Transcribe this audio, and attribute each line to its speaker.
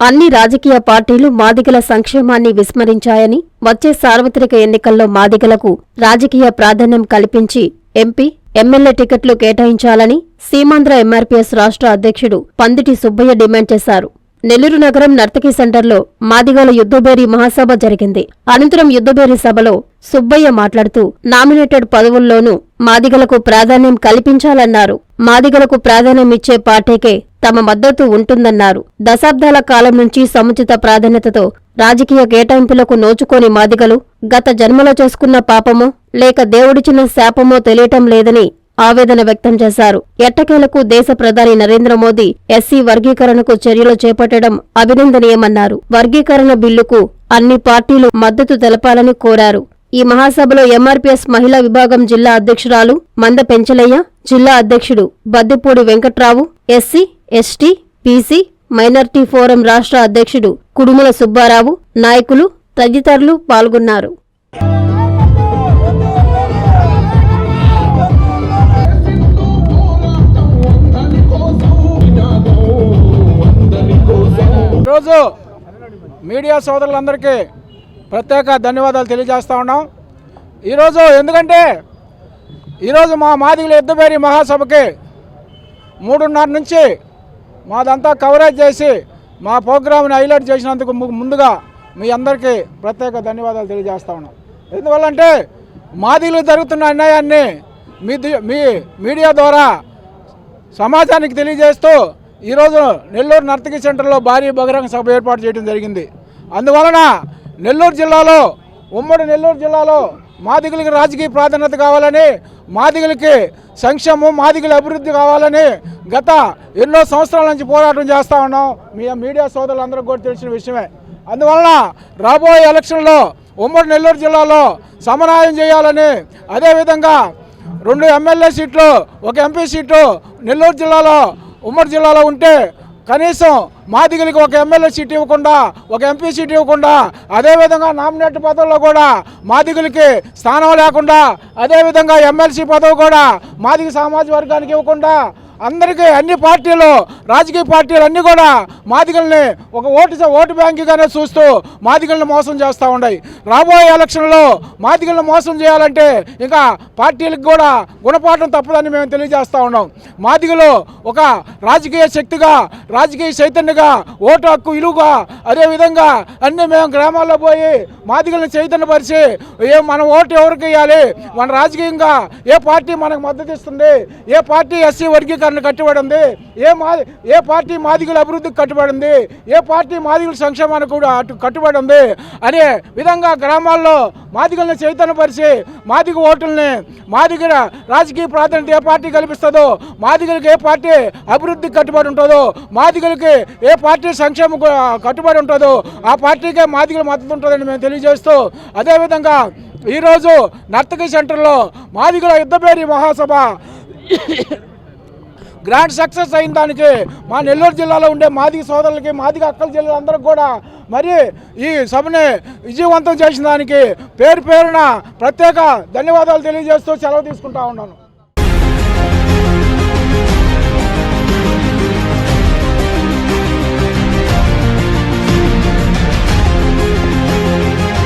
Speaker 1: అన్ని రాజకీయ పార్టీలు మాదిగల సంక్షేమాన్ని విస్మరించాయని వచ్చే సార్వత్రిక ఎన్నికల్లో మాదిగలకు రాజకీయ ప్రాధాన్యం కల్పించి ఎంపీ ఎమ్మెల్యే టికెట్లు కేటాయించాలని సీమాంధ్ర ఎంఆర్పీఎస్ రాష్ట్ర అధ్యక్షుడు పందిటి సుబ్బయ్య డిమాండ్ చేశారు. నెల్లూరు నగరం నర్తకి సెంటర్లో మాదిగల యుద్ధబేరి మహాసభ జరిగింది. అనంతరం యుద్ధబేరి సభలో సుబ్బయ్య మాట్లాడుతూ నామినేటెడ్ పదవుల్లోనూ మాదిగలకు ప్రాధాన్యం కల్పించాలన్నారు. మాదిగలకు ప్రాధాన్యం ఇచ్చే పార్టీకే తమ మద్దతు ఉంటుందన్నారు. దశాబ్దాల కాలం నుంచి సముచిత ప్రాధాన్యతతో రాజకీయ కేటాయింపులకు నోచుకోని మాదిగలు గత జన్మలో చేసుకున్న పాపమో లేక దేవుడిచిన శాపమో తెలియటం లేదని ఆవేదన వ్యక్తం చేశారు. ఎట్టకేలకు దేశ ప్రధాని నరేంద్ర మోదీ ఎస్సీ వర్గీకరణకు చర్యలు చేపట్టడం అభినందనీయమన్నారు. వర్గీకరణ బిల్లుకు అన్ని పార్టీలు మద్దతు తెలపాలని కోరారు. ఈ మహాసభలో ఎంఆర్పీఎస్ మహిళా విభాగం జిల్లా అధ్యక్షురాలు మంద పెంచలయ్య జిల్లా అధ్యక్షుడు Baddipudi Venkatrao SC ST PC minority forum రాష్ట్ర అధ్యక్షుడు కుడుముల సుబ్బారావు నాయకులు తదితరులు పాల్గొన్నారు.
Speaker 2: మీడియా సోదరులందరికీ ప్రత్యేక ధన్యవాదాలు తెలియజేస్తూ ఉన్నాం. ఈరోజు ఎందుకంటే ఈరోజు మా మాదిగల ఎద్దుబేరి మహాసభకి మూడున్నర నుంచి మాదంతా కవరేజ్ చేసి మా ప్రోగ్రామ్ని హైలైట్ చేసినందుకు ముందుగా మీ అందరికీ ప్రత్యేక ధన్యవాదాలు తెలియజేస్తా ఉన్నాం. ఎందువల్లంటే మాదిగలకు జరుగుతున్న అన్యాయాన్ని మీ మీ మీడియా ద్వారా సమాజానికి తెలియజేస్తూ ఈరోజు నెల్లూరు నర్తకి సెంటర్లో భారీ బహిరంగ సభ ఏర్పాటు చేయడం జరిగింది. అందువలన నెల్లూరు జిల్లాలో ఉమ్మడి నెల్లూరు జిల్లాలో మాదిగలకి రాజకీయ ప్రాధాన్యత కావాలని మాదిగలకి సంక్షేమం మాదిగల అభివృద్ధి కావాలని గత ఎన్నో సంవత్సరాల నుంచి పోరాటం చేస్తూ ఉన్నాం. మీ మీడియా సోదరులందరికీ కూడా తెలిసిన విషయమే. అందువలన రాబోయే ఎలక్షన్లో ఉమ్మడి నెల్లూరు జిల్లాలో సమన్వయం చేయాలని అదేవిధంగా రెండు ఎమ్మెల్యే సీట్లు ఒక ఎంపీ సీటు నెల్లూరు జిల్లాలో ఉమ్మడి జిల్లాలో ఉంటే కనీసం మాదిగలకి ఒక ఎమ్మెల్యే సీట్ ఇవ్వకుండా ఒక ఎంపీ సీట్ ఇవ్వకుండా అదేవిధంగా నామినేట్ పదవుల్లో కూడా మాదిగలకి స్థానం లేకుండా అదేవిధంగా ఎమ్మెల్సీ పదవి కూడా మాదిగ సామాజిక వర్గానికి ఇవ్వకుండా అందరికీ అన్ని పార్టీలు రాజకీయ పార్టీలు అన్నీ కూడా మాదిగల్ని ఒక ఓటు ఓటు బ్యాంకుగానే చూస్తూ మాదిగల్ని మోసం చేస్తూ ఉన్నాయి రాబోయే ఎలక్షన్లో మాదిగల్ని మోసం చేయాలంటే ఇంకా పార్టీలకు కూడా గుణపాఠం తప్పదని మేము తెలియజేస్తూ ఉన్నాం. మాదిగలు ఒక రాజకీయ శక్తిగా రాజకీయ చైతన్యగా ఓటు హక్కు విలువగా అదేవిధంగా అన్ని మేము గ్రామాల్లో పోయి మాదిగల్ని చైతన్యపరిచి ఏ మన ఓటు ఎవరికి వేయాలి మన రాజకీయంగా ఏ పార్టీ మనకు మద్దతు ఇస్తుంది? ఏ పార్టీ ఎస్సీ వర్గీకరణ కట్టుబడి ఉంది ఏ మా ఏ పార్టీ మాదిగుల అభివృద్ధికి కట్టుబడి ఉంది ఏ పార్టీ మాదిగుల సంక్షేమానికి కూడా అటు కట్టుబడి ఉంది అనే విధంగా గ్రామాల్లో మాదిగల్ని చైతన్యపరిచి మాదిగ ఓటుల్ని మాదిగ రాజకీయ ప్రాధాన్యత ఏ పార్టీ కల్పిస్తుందో మాదిగలకి ఏ పార్టీ అభివృద్ధికి కట్టుబడి ఉంటుందో మాదిగలకి ఏ పార్టీ సంక్షేమం కట్టుబడి ఉంటుందో ఆ పార్టీకే మాదిగల మద్దతు ఉంటుందని మేము తెలియజేస్తూ అదేవిధంగా ఈరోజు నర్తకి సెంటర్లో మాదిగల యుద్ధపేరి మహాసభ గ్రాండ్ సక్సెస్ అయిన దానికి మా నెల్లూరు జిల్లాలో ఉండే మాదిగ సోదరులకి మాదిగ అక్కల జిల్లాలందరికీ కూడా మరి ఈ సభని విజయవంతం చేసిన దానికి పేరు పేరున ప్రత్యేక ధన్యవాదాలు తెలియజేస్తూ సెలవు తీసుకుంటా ఉన్నాను.